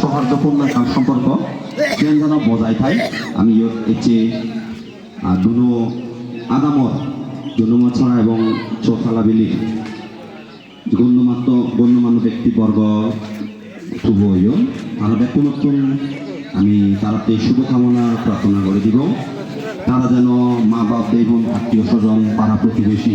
সৌহার্দ্যপূর্ণ সম্পর্ক। সেন যেন বজায় থাকে আমি এচে দুনো আদামত দুনুমা এবং চৌথালা বিলি। গণ্যমাত্র গণ্যমান্য ব্যক্তিবর্গ শুভ হইও। আর ব্যক্তিগত আমি তারাতে শুভকামনা প্রার্থনা করে দিব। তারা যেন মা বাপ এবং আত্মীয় স্বজন পাড়া প্রতিবেশী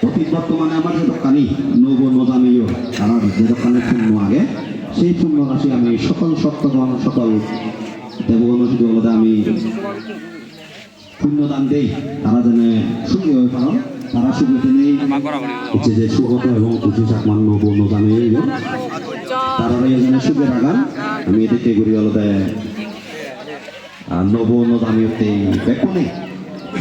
তো অতীত বর্তমানে আমার যে দোকানি নব নজামিও আমার যে দোকানে পূর্ণ আগে, সেই পূর্ণ রাশি আমি সকল সত্যগণ সকল দেবগণ বলতে আমি পুণ্যদান দেই। তারা যেন সুখী হয়ে পারো তারা সুখী নেই হচ্ছে যে সুগত এবং খুশি চাকমান নব নজামিও তারা যেন সুখে রাখান আমি এদিকে ঘুরি অলতে নব নজামিওতে বেকনে